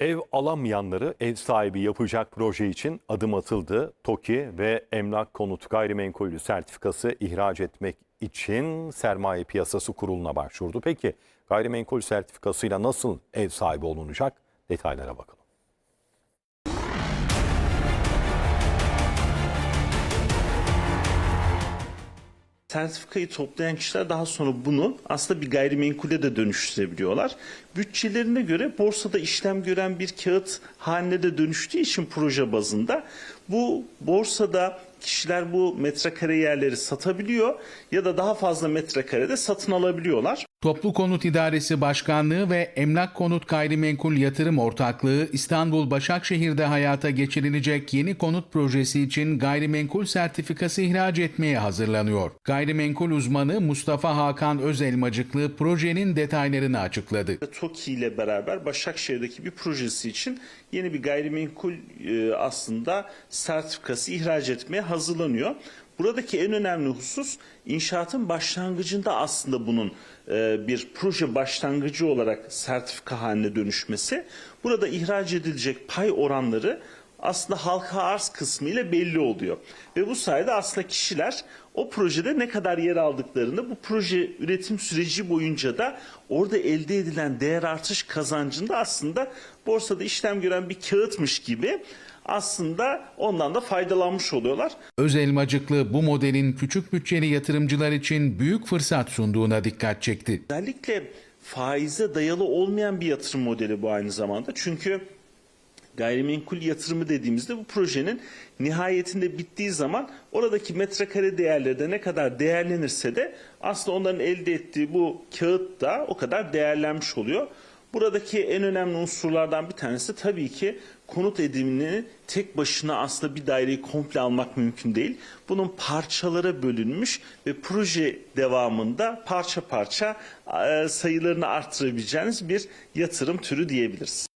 Ev alamayanları ev sahibi yapacak proje için adım atıldı. TOKİ ve Emlak Konut Gayrimenkulü sertifikası ihraç etmek için Sermaye Piyasası Kurulu'na başvurdu. Peki gayrimenkul sertifikasıyla nasıl ev sahibi olunacak? Detaylara bakalım. Sertifikayı toplayan kişiler daha sonra bunu aslında bir gayrimenkule de dönüştürebiliyorlar. Bütçelerine göre borsada işlem gören bir kağıt haline de dönüştüğü için proje bazında bu borsada kişiler bu metrekare yerleri satabiliyor ya da daha fazla metrekarede satın alabiliyorlar. Toplu Konut İdaresi Başkanlığı ve Emlak Konut Gayrimenkul Yatırım Ortaklığı İstanbul Başakşehir'de hayata geçirilecek yeni konut projesi için gayrimenkul sertifikası ihraç etmeye hazırlanıyor. Gayrimenkul uzmanı Mustafa Hakan Özelmacıklı projenin detaylarını açıkladı. TOKİ ile beraber Başakşehir'deki bir projesi için yeni bir gayrimenkul e, aslında sertifikası ihraç etmeye hazırlanıyor. Buradaki en önemli husus inşaatın başlangıcında aslında bunun e, bir proje başlangıcı olarak sertifika haline dönüşmesi. Burada ihraç edilecek pay oranları aslında halka arz kısmı ile belli oluyor. Ve bu sayede aslında kişiler o projede ne kadar yer aldıklarını bu proje üretim süreci boyunca da orada elde edilen değer artış kazancında aslında borsada işlem gören bir kağıtmış gibi aslında ondan da faydalanmış oluyorlar. Özelmacıklı bu modelin küçük bütçeli yatırımcılar için büyük fırsat sunduğuna dikkat çekti. Özellikle faize dayalı olmayan bir yatırım modeli bu aynı zamanda. Çünkü gayrimenkul yatırımı dediğimizde bu projenin nihayetinde bittiği zaman oradaki metrekare değerleri de ne kadar değerlenirse de aslında onların elde ettiği bu kağıt da o kadar değerlenmiş oluyor. Buradaki en önemli unsurlardan bir tanesi tabii ki konut edimini tek başına aslında bir daireyi komple almak mümkün değil. Bunun parçalara bölünmüş ve proje devamında parça parça e, sayılarını artırabileceğiniz bir yatırım türü diyebiliriz.